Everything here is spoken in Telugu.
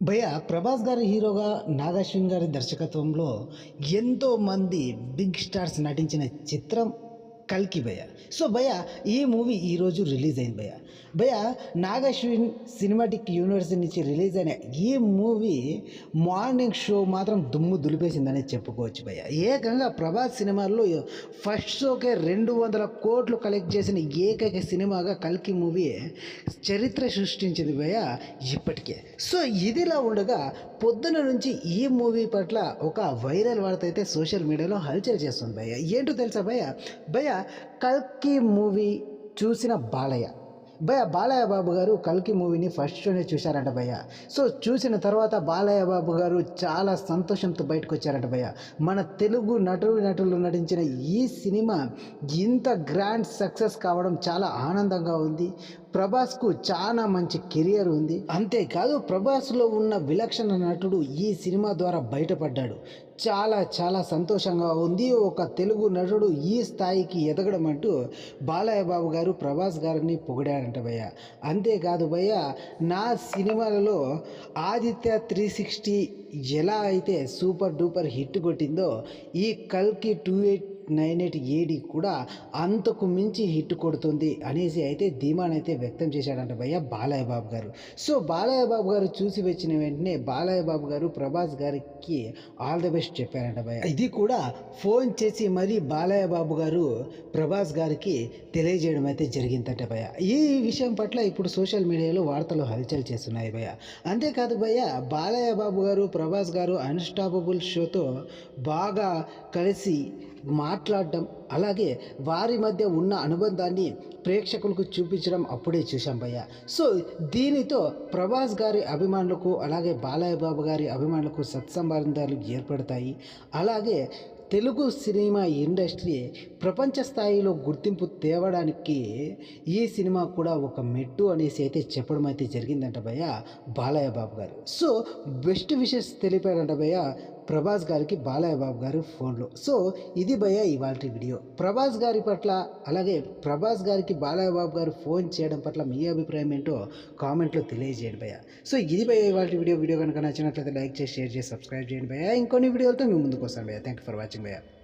భయ ప్రభాస్ గారి హీరోగా నాగాశ్విన్ గారి దర్శకత్వంలో ఎంతో మంది బిగ్ స్టార్స్ నటించిన చిత్రం కల్కి భయ సో భయ ఈ మూవీ ఈరోజు రిలీజ్ అయింది భయ భయ నాగశ్విన్ సినిమాటిక్ యూనివర్సిటీ నుంచి రిలీజ్ అయిన ఈ మూవీ మార్నింగ్ షో మాత్రం దుమ్ము దులిపేసిందనే చెప్పుకోవచ్చు భయ ఏకంగా ప్రభాస్ సినిమాల్లో ఫస్ట్ షోకే రెండు వందల కోట్లు కలెక్ట్ చేసిన ఏకైక సినిమాగా కల్కి మూవీ చరిత్ర సృష్టించింది భయ ఇప్పటికే. సో ఇదిలా ఉండగా పొద్దున నుంచి ఈ మూవీ పట్ల ఒక వైరల్ వార్త అయితే సోషల్ మీడియాలో హల్చల్ చేస్తుంది భయ ఏంటో తెలుసా భయ భయ కల్కి మూవీ చూసిన బాలయ్య. భయ బాలయ్య బాబు గారు కల్కి మూవీని ఫస్ట్ షోనే చూశారంట భయ్య. సో చూసిన తర్వాత బాలయ్య బాబు గారు చాలా సంతోషంతో బయటకు వచ్చారంట భయ్య. మన తెలుగు నటులు నటులు నటించిన ఈ సినిమా ఇంత గ్రాండ్ సక్సెస్ కావడం చాలా ఆనందంగా ఉంది. ప్రభాస్కు చాలా మంచి కెరియర్ ఉంది. అంతేకాదు ప్రభాస్లో ఉన్న విలక్షణ నటుడు ఈ సినిమా ద్వారా బయటపడ్డాడు. చాలా చాలా సంతోషంగా ఉంది. ఒక తెలుగు నటుడు ఈ స్థాయికి ఎదగడం అంటూ బాలయ్య బాబు గారు ప్రభాస్ గారిని పొగిడారంట భయ్య. అంతేకాదు భయ్య నా సినిమాలలో ఆదిత్య త్రీ సిక్స్టీ ఎలా అయితే సూపర్ డూపర్ హిట్ కొట్టిందో ఈ కల్కి two eight nine eight AD కూడా అంతకు మించి హిట్ కొడుతుంది అనేసి అయితే ధీమానైతే వ్యక్తం చేశాడంట భయ్య బాలయ్య బాబు గారు. సో బాలయ్య బాబు గారు చూసి వచ్చిన వెంటనే బాలయ్య బాబు గారు ప్రభాస్ గారికి ఆల్ ది బెస్ట్ చెప్పారంట భయ్య. ఇది కూడా ఫోన్ చేసి మరీ బాలయ్య బాబు గారు ప్రభాస్ గారికి తెలియజేయడం అయితే జరిగిందంట భయ్య. ఈ విషయం పట్ల ఇప్పుడు సోషల్ మీడియాలో వార్తలు హల్చల్ చేస్తున్నాయి భయ్య. అంతేకాదు భయ్య బాలయ్య బాబు గారు ప్రభాస్ గారు అన్స్టాపబుల్ షోతో బాగా కలిసి మాట్లాడడం అలాగే వారి మధ్య ఉన్న అనుబంధాన్ని ప్రేక్షకులకు చూపించడం అప్పుడే చూశాం భయ్య. సో దీనితో ప్రభాస్ గారి అభిమానులకు అలాగే బాలయ్య బాబు గారి అభిమానులకు సత్సంబంధాలు ఏర్పడతాయి. అలాగే తెలుగు సినిమా ఇండస్ట్రీ ప్రపంచ స్థాయిలో గుర్తింపు తేవడానికి ఈ సినిమా కూడా ఒక మెట్టు అనేసి అయితే చెప్పడం అయితే జరిగిందంట భయ్య బాలయ్య బాబు గారు. సో బెస్ట్ విషెస్ తెలిపారంట భయ్య ప్రభాస్ గారికి బాలయ్య బాబు గారు ఫోన్లో. సో ఇది భయ ఇవాళ వీడియో. ప్రభాస్ గారి పట్ల అలాగే ప్రభాస్ గారికి బాలయ్య బాబు గారు ఫోన్ చేయడం పట్ల మీ అభిప్రాయం ఏంటో కామెంట్లో తెలియజేయండి భయ సో ఇది భయ ఇవాళ వీడియో. వీడియో కనుక నచ్చినట్లయితే లైక్ చేసి షేర్ చేసి సబ్స్క్రైబ్ చేయండి భయ ఇంకొన్ని వీడియోలతో మీ ముందుకు వస్తాను భయ థ్యాంక్ యూ ఫర్ వాచింగ్ భయ